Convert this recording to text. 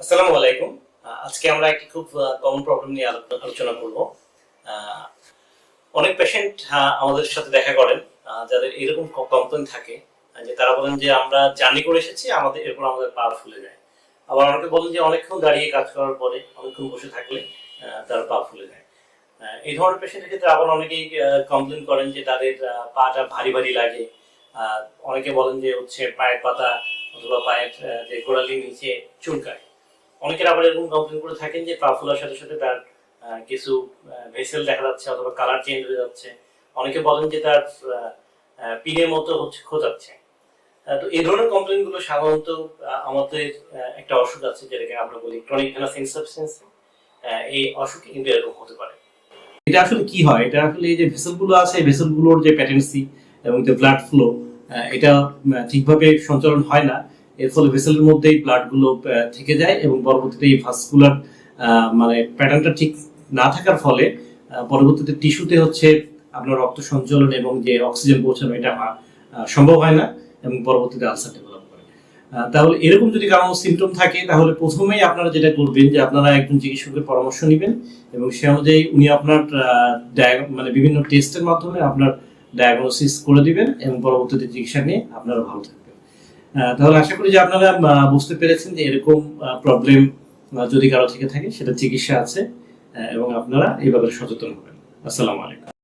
আসসালামু আলাইকুম। আজকে আমরা একটি খুব কমন প্রবলেম নিয়ে আলোচনা করব। অনেক পেশেন্ট আমাদের সাথে দেখা করেন যাদের এরকম কমপ্লেন থাকে যে তারা বলেন যে আমরা জার্নি করে এসেছি, আমাদের, এরপর আমাদের পা ফুলে যায়। আবার অনেকে বলেন যে অনেকক্ষণ দাঁড়িয়ে কাজ করার পরে অনেকক্ষণ বসে থাকলে তার পা ফুলে যায়। এই ধরনের পেশেন্টের ক্ষেত্রে আবার অনেকেই কমপ্লেন করেন যে তাদের পাটা ভারী ভারী লাগে। অনেকে বলেন যে হচ্ছে পায়ের পাতা অথবা পায়ের যে গোড়ালি নিচে চুলকায়। অনেকের আবার এরকম কমপ্লেন করে থাকেন যে পা সাথে সাথে তার কিছু ভেসেল দেখা যাচ্ছে অথবা কালার চেঞ্জ হয়ে যাচ্ছে। অনেকে বলেন যে তার পিনের মতো হচ্ছে, খোঁজাচ্ছে। তো এই ধরনের কমপ্লেনগুলো সাধারণত আমাদের একটা অসুখ আছে যেটাকে আমরা বলি ক্রনিক ভেনাস ইনসাফিসিয়েন্সি এই অসুখে কিন্তু এরকম হতে পারে। এটা আসলে কি হয়? এটা আসলে এই যে ভেসেলগুলো আছে ভেসেলগুলোর যে প্যাটেন্সি এবং যে ব্লাড ফ্লো এটা ঠিকভাবে সঞ্চালন হয় না। এর ফলে ভেসেলের মধ্যেই ব্লাডগুলো থেকে যায় এবং পরবর্তীতে এই ভাস্কুলার মানে প্যাটার্নটা ঠিক না থাকার ফলে পরবর্তীতে টিস্যুতে হচ্ছে আপনার রক্ত সঞ্চালন এবং যে অক্সিজেন পৌঁছানো, এটা সম্ভব হয় না এবং পরবর্তীতে আলসার ডেভেলপ করে। তাহলে এরকম যদি কারও সিমটম থাকে, তাহলে প্রথমেই আপনারা যেটা করবেন যে আপনারা একজন চিকিৎসকের পরামর্শ নেবেন এবং সে অনুযায়ী উনি আপনার মানে বিভিন্ন টেস্টের মাধ্যমে আপনার ডায়াগনোসিস করে দিবেন এবং পরবর্তীতে চিকিৎসা নিয়ে আপনারা ভালো থাকবেন। তাহলে আশা করি যে আপনারা বুঝতে পেরেছেন যে এরকম প্রবলেম যদি কারও থেকে থাকে, সেটা চিকিৎসা আছে এবং আপনারা এই ব্যাপারে সচেতন হবেন। আসসালামু আলাইকুম।